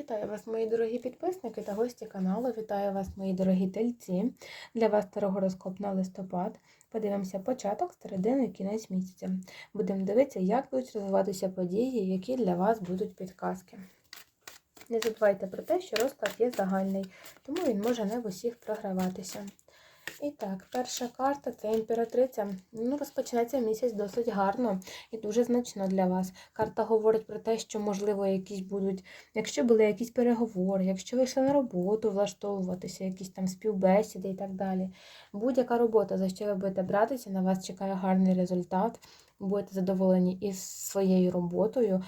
Вітаю вас, мої дорогі підписники та гості каналу. Вітаю вас, мої дорогі тельці. Для вас старогороскоп на листопад. Подивимося початок, середину і кінець місяця. Будемо дивитися, як будуть розвиватися події, які для вас будуть підказки. Не забувайте про те, що розклад є загальний, тому він може не в усіх програватися. І так, перша карта це імператриця. Ну, розпочнеться місяць досить гарно і дуже значно для вас. Карта говорить про те, що, можливо, якісь будуть, якщо були якісь переговори, якщо ви йшли на роботу влаштовуватися, якісь там співбесіди і так далі. Будь-яка робота, за що ви будете братися, на вас чекає гарний результат. Будете задоволені із своєю роботою,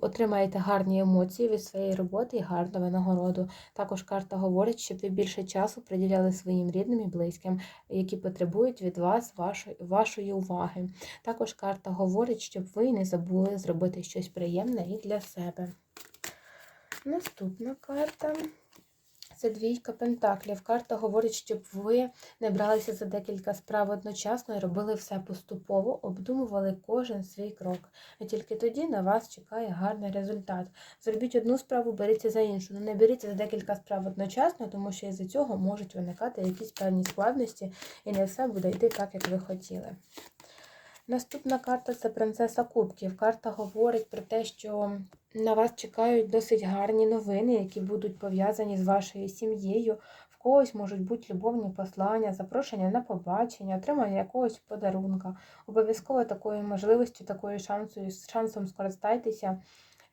отримаєте гарні емоції від своєї роботи і гарну винагороду. Також карта говорить, щоб ви більше часу приділяли своїм рідним і близьким, які потребують від вас вашої, уваги. Також карта говорить, щоб ви не забули зробити щось приємне і для себе. Наступна карта. Це двійка пентаклів. Карта говорить, щоб ви не бралися за декілька справ одночасно і робили все поступово, обдумували кожен свій крок. І тільки тоді на вас чекає гарний результат. Зробіть одну справу, беріться за іншу. Ну не беріться за декілька справ одночасно, тому що із-за цього можуть виникати якісь певні складності, і не все буде йти так, як ви хотіли. Наступна карта це принцеса Кубків. Карта говорить про те, що на вас чекають досить гарні новини, які будуть пов'язані з вашою сім'єю. В когось можуть бути любовні послання, запрошення на побачення, отримання якогось подарунка. Обов'язково такою можливістю, такою шансою, шансом скористайтеся.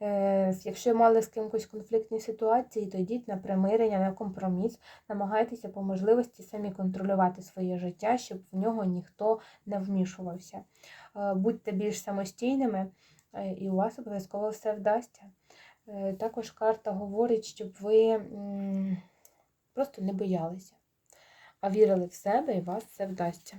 Е, якщо мали з кимось конфліктні ситуації, то йдіть на примирення, на компроміс, намагайтеся по можливості самі контролювати своє життя, щоб в нього ніхто не вмішувався. Е, будьте більш самостійними, і у вас обов'язково все вдасться. Також карта говорить, щоб ви просто не боялися, а вірили в себе і вас все вдасться.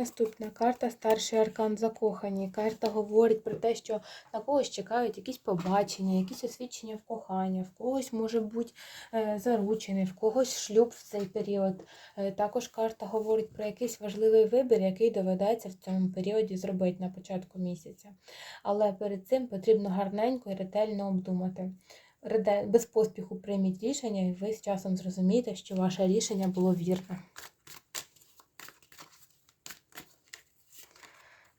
Наступна карта старший аркан закохані. Карта говорить про те, що на когось чекають якісь побачення, якісь освідчення в кохання, в когось може бути е, заручений, в когось шлюб в цей період. Е, також карта говорить про якийсь важливий вибір, який доведеться в цьому періоді зробити на початку місяця. Але перед цим потрібно гарненько і ретельно обдумати. Без поспіху прийміть рішення, і ви з часом зрозумієте, що ваше рішення було вірне.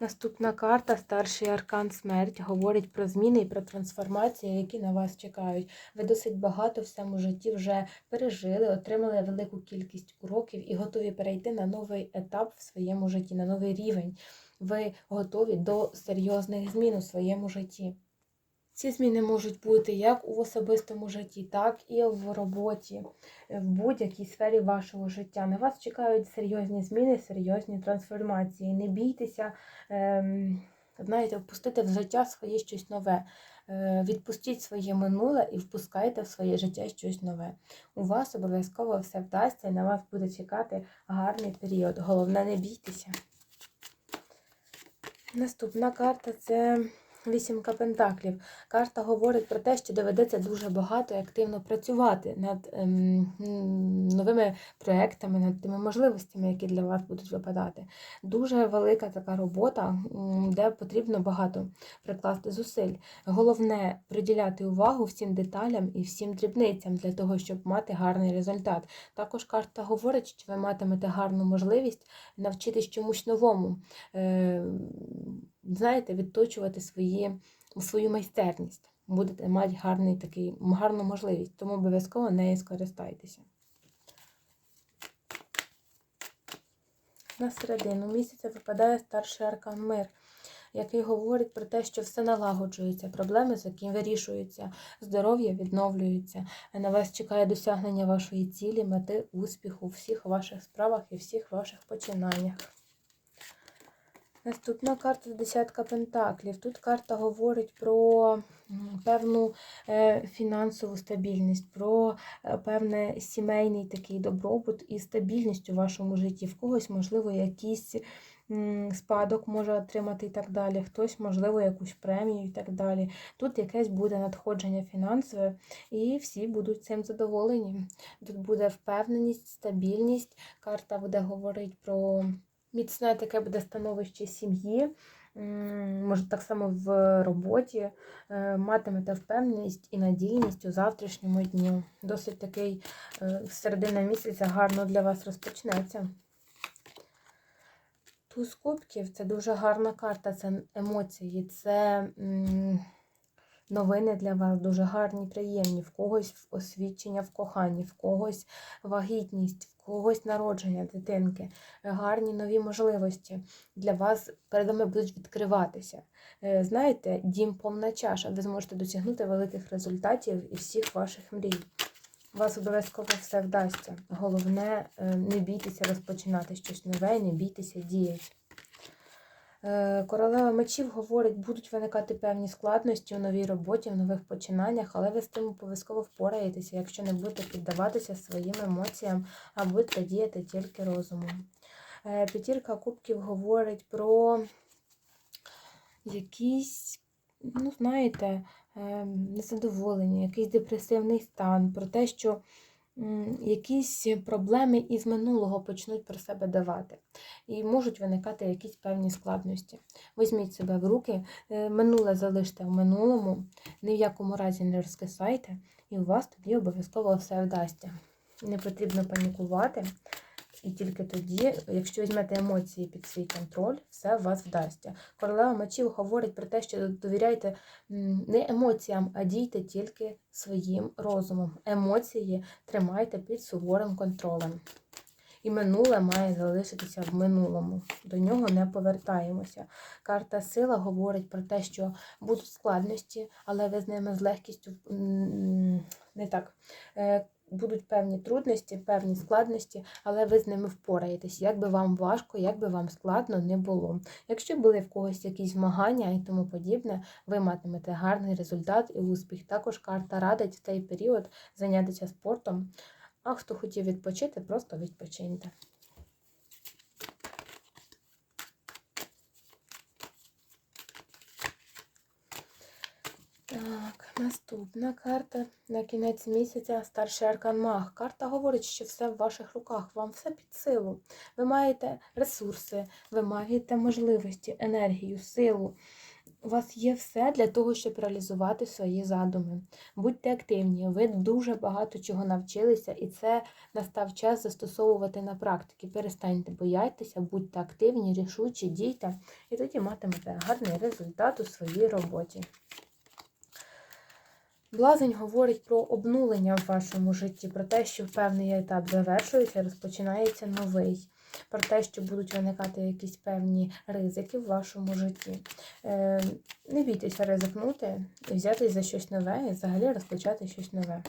Наступна карта, старший аркан смерть, говорить про зміни і про трансформації, які на вас чекають. Ви досить багато в цьому житті вже пережили, отримали велику кількість уроків і готові перейти на новий етап в своєму житті, на новий рівень. Ви готові до серйозних змін у своєму житті. Ці зміни можуть бути як у особистому житті, так і в роботі, в будь-якій сфері вашого життя. На вас чекають серйозні зміни, серйозні трансформації. Не бійтеся, ем, знаєте, впустити в життя своє щось нове. Е, відпустіть своє минуле і впускайте в своє життя щось нове. У вас обов'язково все вдасться і на вас буде чекати гарний період. Головне, не бійтеся. Наступна карта це. Вісімка пентаклів. Карта говорить про те, що доведеться дуже багато і активно працювати над ем, новими проектами, над тими можливостями, які для вас будуть випадати. Дуже велика така робота, де потрібно багато прикласти зусиль. Головне приділяти увагу всім деталям і всім дрібницям для того, щоб мати гарний результат. Також карта говорить, що ви матимете гарну можливість навчитись чомусь новому. Е, знаєте, відточувати свої, свою майстерність. Будете мати гарний такий, гарну можливість, тому обов'язково нею скористайтеся. На середину місяця випадає старший аркан мир, який говорить про те, що все налагоджується, проблеми з яким вирішуються, здоров'я відновлюється. На вас чекає досягнення вашої цілі, мети, успіху у всіх ваших справах і всіх ваших починаннях. Наступна карта десятка пентаклів. Тут карта говорить про певну е, фінансову стабільність, про е, певний сімейний такий добробут і стабільність у вашому житті. В когось, можливо, якийсь спадок може отримати і так далі, хтось, можливо, якусь премію і так далі. Тут якесь буде надходження фінансове, і всі будуть цим задоволені. Тут буде впевненість, стабільність. Карта буде говорити про міцне таке буде становище сім'ї, може так само в роботі, е, матимете впевненість і надійність у завтрашньому дню. Досить такий е, середина місяця гарно для вас розпочнеться. Туз кубків це дуже гарна карта, це емоції, це новини для вас дуже гарні, приємні. В когось освідчення в коханні, в когось вагітність, в когось народження дитинки, гарні нові можливості для вас перед вами будуть відкриватися. Е, Знаєте, дім повна чаша, ви зможете досягнути великих результатів і всіх ваших мрій. Вас обов'язково все вдасться. Головне, е, не бійтеся розпочинати щось нове, не бійтеся діяти. Е, Королева мечів говорить, будуть виникати певні складності у новій роботі, в нових починаннях, але ви з тим обов'язково впораєтеся, якщо не будете піддаватися своїм емоціям, а будете діяти тільки розумом. Е, П'ятірка кубків говорить про якісь, ну, знаєте, е, незадоволення, якийсь депресивний стан, про те, що якісь проблеми із минулого почнуть про себе давати. І можуть виникати якісь певні складності. Візьміть себе в руки, е, минуле залиште в минулому, ні в якому разі не розкисайте, і у вас тоді обов'язково все вдасться. Не потрібно панікувати. І тільки тоді, якщо візьмете емоції під свій контроль, все у вас вдасться. Королева мечів говорить про те, що довіряйте не емоціям, а дійте тільки своїм розумом. Емоції тримайте під суворим контролем. І минуле має залишитися в минулому. До нього не повертаємося. Карта сила говорить про те, що будуть складності, але ви з ними з легкістю не так. Будуть певні трудності, певні складності, але ви з ними впораєтесь. Як би вам важко, як би вам складно не було. Якщо були в когось якісь змагання і тому подібне, ви матимете гарний результат і успіх. Також карта радить в цей період зайнятися спортом. А хто хотів відпочити, просто відпочиньте. Так, наступна карта на кінець місяця старший аркан Маг. Карта говорить, що все в ваших руках, вам все під силу. Ви маєте ресурси, ви маєте можливості, енергію, силу. У вас є все для того, щоб реалізувати свої задуми. Будьте активні, ви дуже багато чого навчилися, і це настав час застосовувати на практиці. Перестаньте боятися, будьте активні, рішучі, дійте, і тоді матимете гарний результат у своїй роботі. Блазень говорить про обнулення в вашому житті, про те, що певний етап завершується, розпочинається новий, про те, що будуть виникати якісь певні ризики в вашому житті. Е, Не бійтеся ризикнути і взятись за щось нове, і взагалі розпочати щось нове.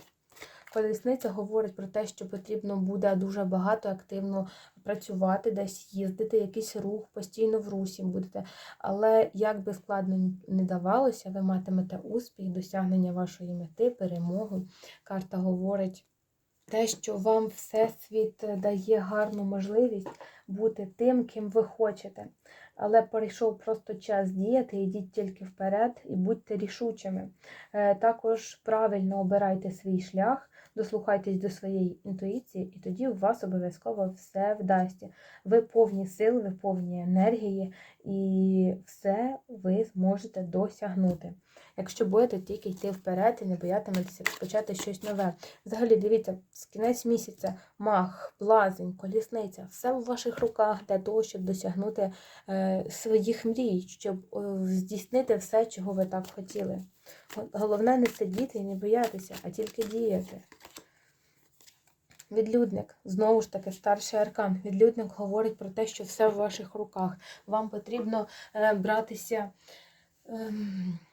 Колісниця говорить про те, що потрібно буде дуже багато активно працювати, десь їздити, якийсь рух, постійно в русі будете. Але як би складно не давалося, ви матимете успіх, досягнення вашої мети, перемогу. Карта говорить те, що вам Всесвіт дає гарну можливість бути тим, ким ви хочете. Але прийшов просто час діяти, йдіть тільки вперед і будьте рішучими. Е, Також правильно обирайте свій шлях, дослухайтесь до своєї інтуїції, і тоді у вас обов'язково все вдасться. Ви повні сил, ви повні енергії, і все ви зможете досягнути. Якщо будете тільки йти вперед і не боятиметеся почати щось нове. Взагалі, дивіться, з кінець місяця мах, блазень, колісниця, все в ваших руках для того, щоб досягнути е, своїх мрій, щоб е, здійснити все, чого ви так хотіли. Головне не сидіти і не боятися, а тільки діяти. Відлюдник, знову ж таки, старший аркан. Відлюдник говорить про те, що все в ваших руках. Вам потрібно е, братися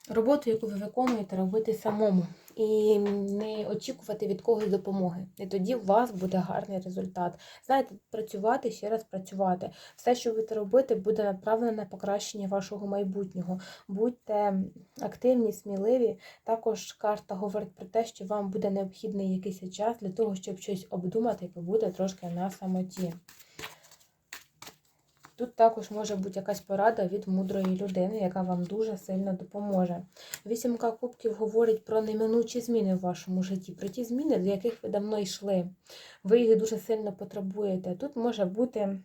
роботу, яку ви виконуєте, робити самому. І не очікувати від когось допомоги. І тоді у вас буде гарний результат. Знаєте, працювати, ще раз працювати. Все, що будете робити, буде направлено на покращення вашого майбутнього. Будьте активні, сміливі. Також карта говорить про те, що вам буде необхідний якийсь час для того, щоб щось обдумати і побути трошки на самоті. Тут також може бути якась порада від мудрої людини, яка вам дуже сильно допоможе. Вісімка кубків говорить про неминучі зміни в вашому житті, про ті зміни, до яких ви давно йшли. Ви їх дуже сильно потребуєте. Тут може бути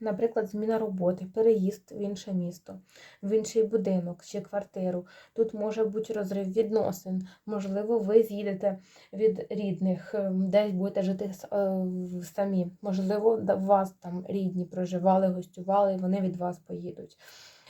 Наприклад, зміна роботи, переїзд в інше місто, в інший будинок чи квартиру. Тут може бути розрив відносин. Можливо, ви з'їдете від рідних, е, десь будете жити е, самі. Можливо, вас там рідні проживали, гостювали, вони від вас поїдуть.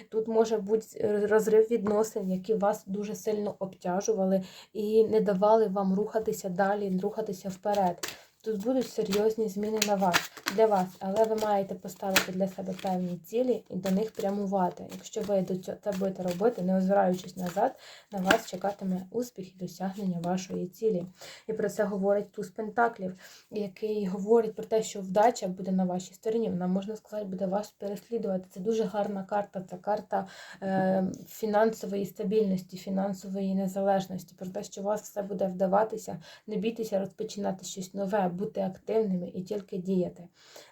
Тут може бути е, розрив відносин, які вас дуже сильно обтяжували і не давали вам рухатися далі, рухатися вперед. Тут будуть серйозні зміни на вас для вас, але ви маєте поставити для себе певні цілі і до них прямувати. Якщо ви до цього це будете робити, не озираючись назад, на вас чекатиме успіх і досягнення вашої цілі. І про це говорить туз Пентаклів, який говорить про те, що вдача буде на вашій стороні. Вона можна сказати, буде вас переслідувати. Це дуже гарна карта. Це карта е, фінансової стабільності, фінансової незалежності. Про те, що у вас все буде вдаватися, не бійтеся розпочинати щось нове, бути активними і тільки діяти.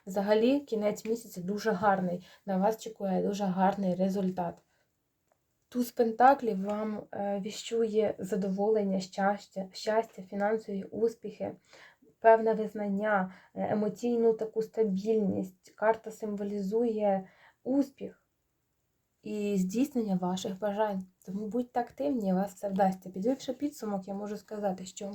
Взагалі, кінець місяця дуже гарний. На вас чекає дуже гарний результат. Туз Пентаклів вам е, віщує задоволення, щастя, щастя, фінансові успіхи, певне визнання, е, емоційну таку стабільність. Карта символізує успіх і здійснення ваших бажань. Тому будьте активні, вас все вдасться. Підвівши підсумок, я можу сказати, що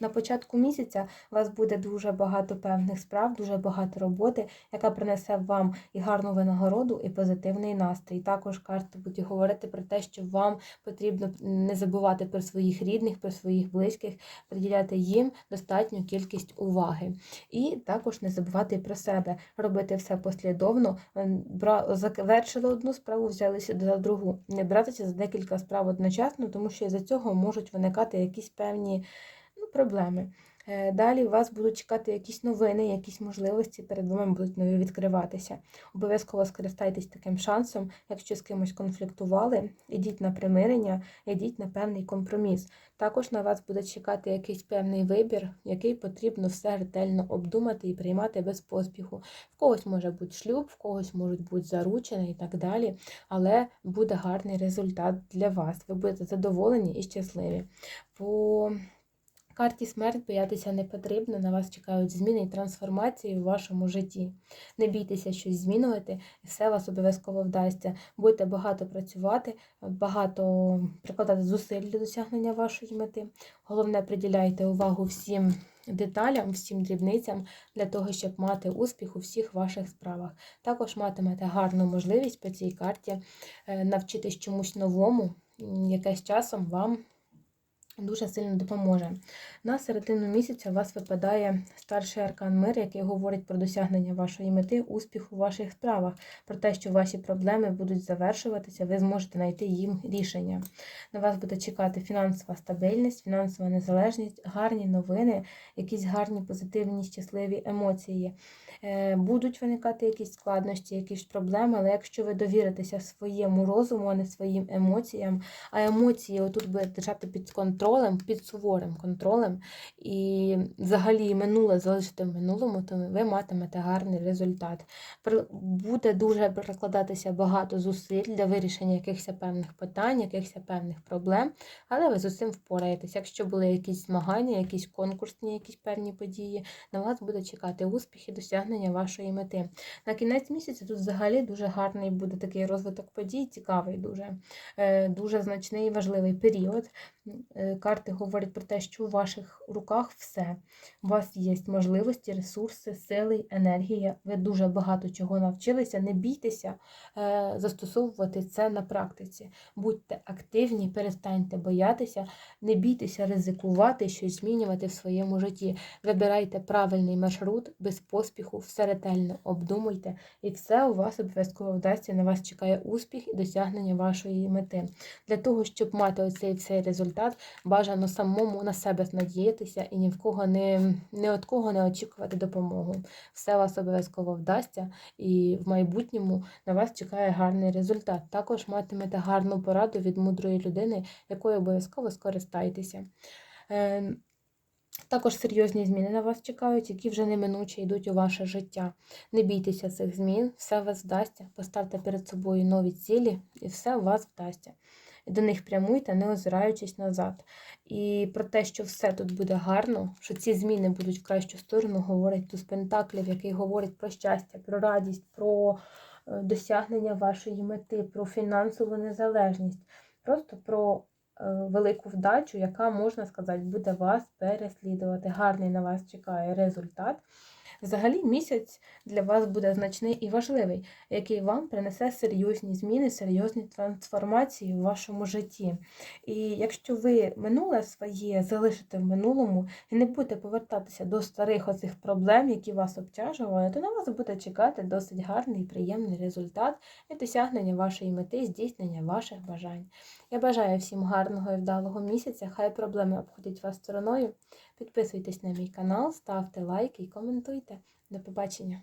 на початку місяця у вас буде дуже багато певних справ, дуже багато роботи, яка принесе вам і гарну винагороду, і позитивний настрій. Також карти будуть говорити про те, що вам потрібно не забувати про своїх рідних, про своїх близьких, приділяти їм достатню кількість уваги. І також не забувати про себе, робити все послідовно. Бра... Завершили одну справу, взялися за другу. Не братися за декілька справ одночасно, тому що із-за цього можуть виникати якісь певні ну, проблеми. Е, Далі у вас будуть чекати якісь новини, якісь можливості перед вами будуть нові відкриватися. Обов'язково скористайтесь таким шансом, якщо з кимось конфліктували, ідіть на примирення, ідіть на певний компроміс. Також на вас буде чекати якийсь певний вибір, який потрібно все ретельно обдумати і приймати без поспіху. В когось може бути шлюб, в когось можуть бути заручені і так далі, але буде гарний результат для вас. Ви будете задоволені і щасливі. По карті смерть боятися не потрібно. На вас чекають зміни і трансформації у вашому житті. Не бійтеся щось змінювати, і все вас обов'язково вдасться. Будете багато працювати, багато прикладати зусиль для досягнення вашої мети. Головне, приділяйте увагу всім деталям, всім дрібницям для того, щоб мати успіх у всіх ваших справах. Також матимете гарну можливість по цій карті е, навчитись чомусь новому, м, яке з часом вам дуже сильно допоможе. На середину місяця у вас випадає старший аркан мир, який говорить про досягнення вашої мети, успіху у ваших справах, про те, що ваші проблеми будуть завершуватися, ви зможете знайти їм рішення. На вас буде чекати фінансова стабільність, фінансова незалежність, гарні новини, якісь гарні позитивні, щасливі емоції. Е, Будуть виникати якісь складнощі, якісь проблеми, але якщо ви довіритеся своєму розуму, а не своїм емоціям, а емоції отут буде держати під контролем, під суворим контролем, і взагалі минуле залишити в минулому, то ви матимете гарний результат. Буде дуже прикладатися багато зусиль для вирішення якихось певних питань, якихось певних проблем, але ви з усім впораєтесь. Якщо були якісь змагання, якісь конкурсні, якісь певні події, на вас буде чекати успіх і досягнення вашої мети. На кінець місяця тут взагалі дуже гарний буде такий розвиток подій, цікавий, дуже, е, дуже значний і важливий період. Карти говорять про те, що у ваших руках все. У вас є можливості, ресурси, сили, енергія. Ви дуже багато чого навчилися. Не бійтеся е, застосовувати це на практиці. Будьте активні, перестаньте боятися, не бійтеся ризикувати, щось змінювати в своєму житті. Вибирайте правильний маршрут без поспіху, все ретельно обдумуйте, і все у вас обов'язково вдасться. На вас чекає успіх і досягнення вашої мети. Для того, щоб мати оцей цей результат, бажано самому на себе надіятися і ні в кого не, ні від кого не очікувати допомогу. Все вас обов'язково вдасться, і в майбутньому на вас чекає гарний результат. Також матимете гарну пораду від мудрої людини, якою обов'язково скористайтеся. Е, також серйозні зміни на вас чекають, які вже неминуче йдуть у ваше життя. Не бійтеся цих змін, все вас вдасться. Поставте перед собою нові цілі, і все у вас вдасться. До них прямуйте, не озираючись назад. І про те, що все тут буде гарно, що ці зміни будуть в кращу сторону, говорить туз Пентаклів, який говорить про щастя, про радість, про е, досягнення вашої мети, про фінансову незалежність, просто про е, велику вдачу, яка, можна сказати, буде вас переслідувати. Гарний на вас чекає результат. Взагалі, місяць для вас буде значний і важливий, який вам принесе серйозні зміни, серйозні трансформації в вашому житті. І якщо ви минуле своє залишите в минулому і не будете повертатися до старих оцих проблем, які вас обтяжували, то на вас буде чекати досить гарний і приємний результат і досягнення вашої мети, здійснення ваших бажань. Я бажаю всім гарного і вдалого місяця. Хай проблеми обходять вас стороною. Підписуйтесь на мій канал, ставте лайки і коментуйте. До побачення!